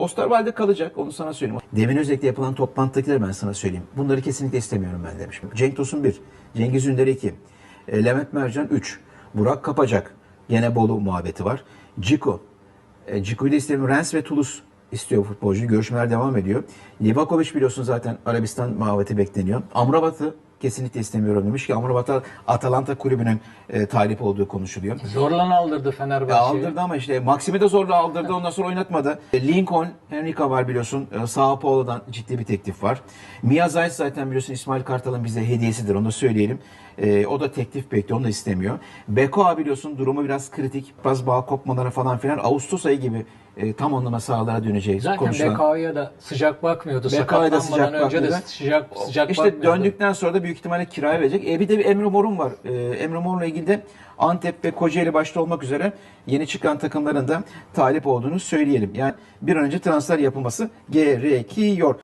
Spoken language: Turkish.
Osterwalde kalacak onu sana söyleyeyim. Demin özellikle yapılan toplantıdakileri ben sana söyleyeyim. Bunları kesinlikle istemiyorum ben demiş. Cenk Tosun 1, Cengiz Ünder 2, e, Levent Mercan 3, Burak Kapacak, gene Bolu muhabbeti var. Ciko, e, Ciko'yu da istemiyorum. Rens ve Toulouse istiyor futbolcuyu. Görüşmeler devam ediyor. Livakovic biliyorsun zaten Arabistan muhabbeti bekleniyor. Amrabat'ı kesinlikle istemiyorum demiş ki Amrabat'a Atalanta kulübünün e, talip olduğu konuşuluyor. Zorlan aldırdı Fenerbahçe'yi. aldırdı ama işte Maxim'i de zorla aldırdı ondan sonra oynatmadı. E, Lincoln, Henrique var biliyorsun. E, Sao Paulo'dan ciddi bir teklif var. Mia Zayt zaten biliyorsun İsmail Kartal'ın bize hediyesidir onu da söyleyelim. E, o da teklif bekliyor onu da istemiyor. Beko biliyorsun durumu biraz kritik. Biraz bağ kopmaları falan filan. Ağustos ayı gibi e, tam anlama sahalara döneceğiz. Zaten konuşulan. BK'ya da sıcak bakmıyordu. BK'ya da sıcak önce de bakmıyordu. sıcak, sıcak İşte bakmıyordu. döndükten sonra da büyük ihtimalle kiraya verecek. E bir de bir Emre Mor'un var. E, Emre Mor'la ilgili de Antep ve Kocaeli başta olmak üzere yeni çıkan takımların da talip olduğunu söyleyelim. Yani bir an önce transfer yapılması gerekiyor.